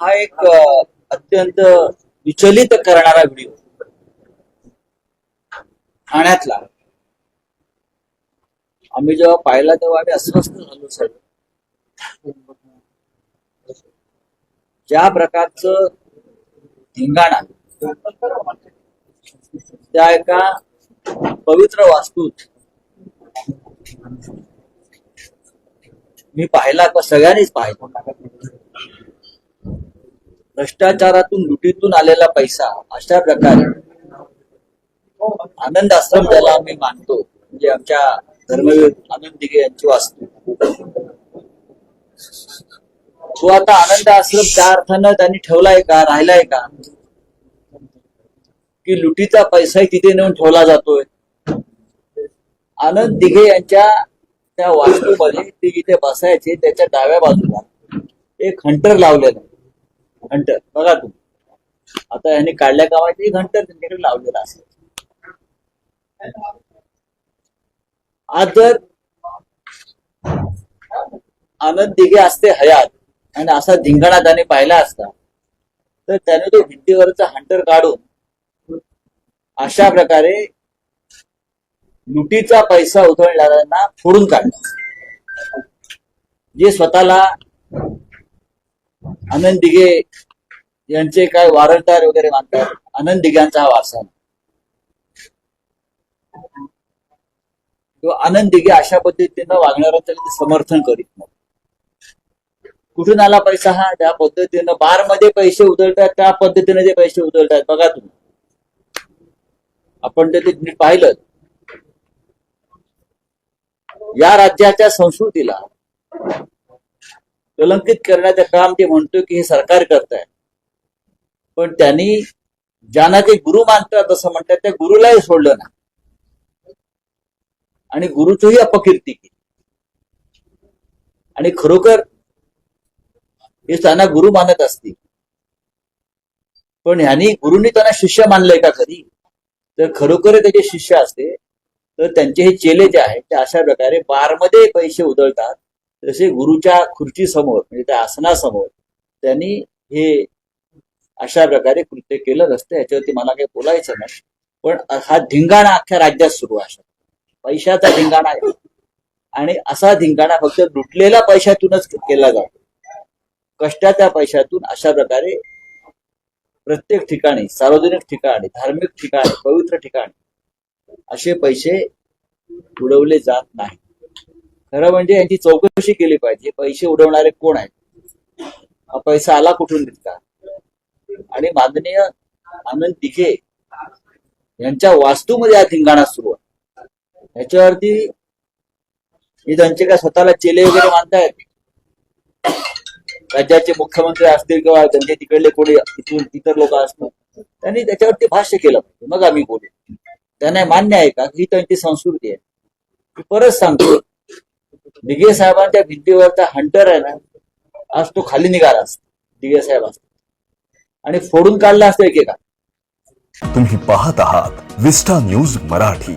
हा एक अत्यंत विचलित करणारा व्हिडिओ. ठाण्यातला. आम्ही जेव्हा पाहिला तेव्हा आम्ही अस्वस्थ झालो सर्व ज्या प्रकारचं धिंगाणा त्या एका पवित्र वास्तूत मी पाहिला का सगळ्यांनीच पाहिला. भ्रष्टाचारातून लुटीतून आलेला पैसा अशा प्रकारे आनंद आश्रम ज्याला आम्ही मानतो म्हणजे आमच्या धर्मवीर आनंद दिघे यांची वास्तू. तो आता आनंद आश्रम त्या अर्थानं त्यांनी ठेवलाय का राहिलाय का? की लुटीचा पैसाही तिथे नेऊन ठेवला जातोय. आनंद दिघे यांच्या त्या वास्तूमध्ये ते इथे बसायचे त्याच्या डाव्या बाजूला एक हंटर लावलेला. घंटर. बघा तुम्ही. आता ह्याने काढल्या कामाचे घंटर त्यांच्याकडे लावलेला असेल. आज जर आनंद दिघे असते हयात. आणि असा धिंगाणा त्याने पाहिला असता तर त्याने तो भिंतीवरचा हंटर काढून अशा प्रकारे लुटीचा पैसा उधळणाऱ्यांना फोडून काढला. जे स्वतःला आनंद दिघे यांचे काय वारंटार वगैरे मानतात आनंद दिघ्यांचा हा वारसा किंवा आनंद दिघे अशा पद्धतीनं वागणाऱ्यांचं समर्थन करीत नाही. कुठून आला पैसा हा? त्या पद्धतीनं बारमध्ये पैसे उधळतात त्या पद्धतीने ते पैसे उधळतात. बघा तुम्ही. आपण ते ते नीट पाहिलं या राज्याच्या संस्कृतीला कलंकित करण्याचं काम ते म्हणतो की हे सरकार करत आहे पण त्यांनी ज्यांना ते गुरु मानतात असं म्हणतात त्या गुरुलाही सोडलं ना आणि गुरुचंही अपकीर्ती केली. आणि खरोखर हे त्यांना गुरु मानत असतील. पण ह्यांनी गुरुनी त्यांना शिष्य मानलंय का कधी? तर खरोखर त्याचे शिष्य असते तर त्यांचे हे चेले जे आहेत ते अशा प्रकारे बारमध्ये पैसे उधळतात जसे गुरुच्या खुर्ची समोर म्हणजे त्या आसनासमोर त्यांनी हे अशा प्रकारे कृत्य केलं. नसतं याच्यावरती मला काही बोलायचं नाही. पण हा धिंगाणा अख्ख्या राज्यात सुरू आहे. पैशाचा धिंगाणा आहे. आणि असा धिंगाणा फक्त लुटलेल्या पैशातूनच केला जातो. कष्टाच्या पैशातून अशा प्रकारे प्रत्येक ठिकाणी सार्वजनिक ठिकाणी धार्मिक ठिकाणी पवित्र ठिकाणी असे पैसे उडवले जात नाही खरं म्हणजे यांची चौकशी केली पाहिजे. पैसे उडवणारे कोण आहेत? हा पैसा आला कुठून तितका आणि माननीय आनंद दिघे यांच्या वास्तूमध्ये हा धिंगाणा सुरू आहे. ह्याच्यावरती हे त्यांचे काय स्वतःला चेले वगैरे मानतायत राज्याचे मुख्यमंत्री असतील किंवा त्यांचे तिकडले कोणी इथून इतर लोक असतील त्यांनी त्याच्यावरती भाष्य केलं पाहिजे. मग आम्ही बोलू. त्यांना मान्य आहे का? ही त्यांची संस्कृती आहे. परत सांगतो. दिघे साहेबांच्या भिंतीवरचा हंटर आहे ना आज तो खाली निघाला असतो दिघे साहेब असतो. आणि फोडून काढला असतो एकेका. तुम्ही पाहत आहात विस्टा न्यूज मराठी.